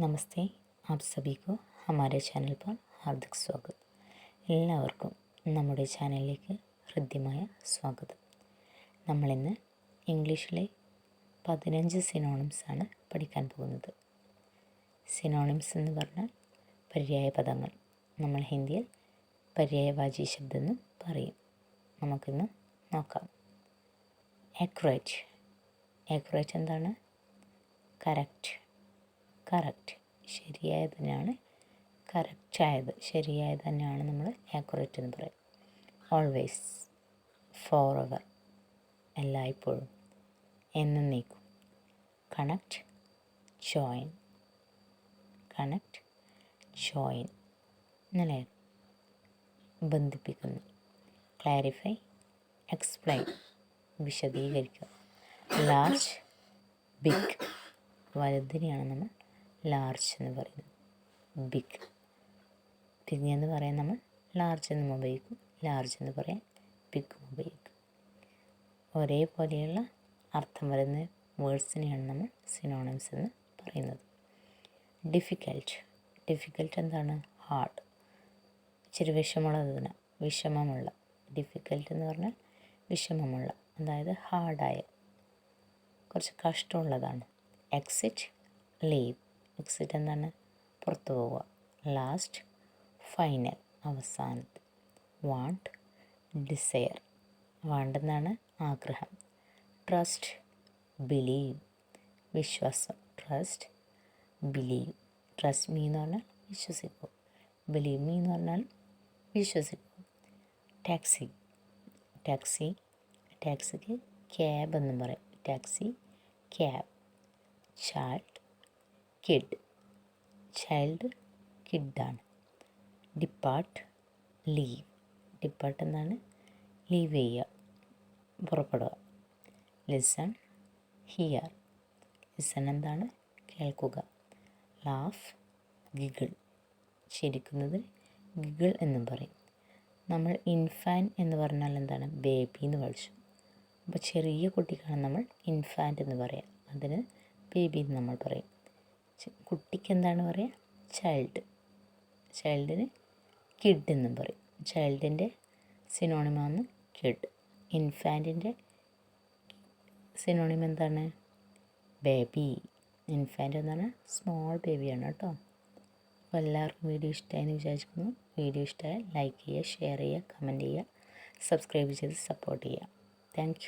നമസ്തേ. App സബീകോ को channel പർ ഹാർദിക് സ്വാഗതം. എല്ലാവർക്കും നമ്മുടെ ചാനലിലേക്ക് ഹൃദ്യമായ സ്വാഗതം. നമ്മളിന്ന് ഇംഗ്ലീഷിലെ പതിനഞ്ച് സിനോണിംസ് ആണ് പഠിക്കാൻ പോകുന്നത്. സിനോണിംസ് എന്ന് പറഞ്ഞാൽ പര്യായ പദങ്ങൾ. നമ്മൾ ഹിന്ദിയിൽ പര്യായവാചി എന്ന് പറയും. നമുക്കിന്ന് നോക്കാം. എക്രേറ്റ് എക്രേറ്റ് എന്താണ്? കറക്റ്റ് കറക്റ്റ് ശരിയായത് തന്നെയാണ് കറക്റ്റായത് ശരിയായത് തന്നെയാണ് നമ്മൾ ആക്കുറേറ്റ് എന്ന് പറയും. ഓൾവേസ് ഫോർ എവർ എല്ലായ്പ്പോഴും എന്നേക്കും കണക്റ്റ് ജോയിൻ കണക്റ്റ് ജോയിൻ എന്നല്ലേ ബന്ധിപ്പിക്കുന്നു. ക്ലാരിഫൈ എക്സ്പ്ലെയിൻ വിശദീകരിക്കുക. ലാർജ് ബിഗ് വലുതിനെയാണ് നമ്മൾ ലാർജ് എന്ന് പറയുന്നത് ബിഗ് എന്ന് പറയാൻ നമ്മൾ ലാർജ് എന്ന് ഉപയോഗിക്കും. ലാർജ് എന്ന് പറയാൻ ബിഗും ഉപയോഗിക്കും. ഒരേപോലെയുള്ള അർത്ഥം വരുന്ന വേർഡ്സിനെയാണ് നമ്മൾ സിനോണിംസ് എന്ന് പറയുന്നത്. ഡിഫിക്കൽട്ട് ഡിഫിക്കൽട്ട് എന്താണ്? ഹാർഡ് ഇച്ചിരി വിഷമുള്ളതിന് വിഷമമുള്ള. ഡിഫിക്കൽട്ട് എന്ന് പറഞ്ഞാൽ വിഷമമുള്ള. അതായത് ഹാർഡായ കുറച്ച് കഷ്ടമുള്ളതാണ്. എക്സിറ്റ് ലീവ് എക്സിറ്റ് എന്താണ് പുറത്തു പോവുക. ലാസ്റ്റ് ഫൈനൽ അവസാനത്ത്. വാണ്ട് ഡിസയർ വാണ്ടെന്നാണ് ആഗ്രഹം. ട്രസ്റ്റ് ബിലീവ് വിശ്വാസം. ട്രസ്റ്റ് ബിലീവ് ട്രസ്റ്റ് മീ എന്ന് പറഞ്ഞാൽ വിശ്വസിക്കൂ ബിലീവ് മീ എന്ന് പറഞ്ഞാൽ വിശ്വസിക്കൂ ടാക്സി ടാക്സി ടാക്സിക്ക് ക്യാബ് എന്നും പറയും. Taxi cab child kid child കിഡാണ് depart leave depart എന്നാണ് ലീവ് ചെയ്യുക പുറപ്പെടുക. ലിസൺ ഹിയർ ലിസൺ എന്താണ്? കേൾക്കുക. ലാഫ് ഗിഗിൾ ചിരിക്കുന്നത് ഗിഗിൾ എന്നും പറയും. നമ്മൾ ഇൻഫാൻ എന്ന് പറഞ്ഞാൽ എന്താണ്? ബേബി എന്ന് പഠിച്ചു. അപ്പോൾ ചെറിയ കുട്ടിക്കാണ് നമ്മൾ ഇൻഫാന്റ് എന്ന് പറയാം. അതിന് ബേബി എന്ന് നമ്മൾ പറയും. കുട്ടിക്ക് എന്താണ് പറയുക ചൈൽഡ് ചൈൽഡിന് കിഡ് എന്നും പറയും. ചൈൽഡിന്റെ സിനോണിമാണ് കിഡ് ഇൻഫാന്റിന്റെ സിനോണിം എന്താണ്? ബേബി ഇൻഫാന്റ് എന്ന് പറഞ്ഞാൽ സ്മോൾ ബേബിയാണ് കേട്ടോ. അപ്പോൾ എല്ലാവർക്കും വീഡിയോ ഇഷ്ടമായെന്ന് വിചാരിക്കുന്നു. വീഡിയോ ഇഷ്ടമായാൽ ലൈക്ക് ചെയ്യുക ഷെയർ ചെയ്യുക കമന്റ് ചെയ്യുക സബ്സ്ക്രൈബ് ചെയ്ത് സപ്പോർട്ട് ചെയ്യുക. താങ്ക്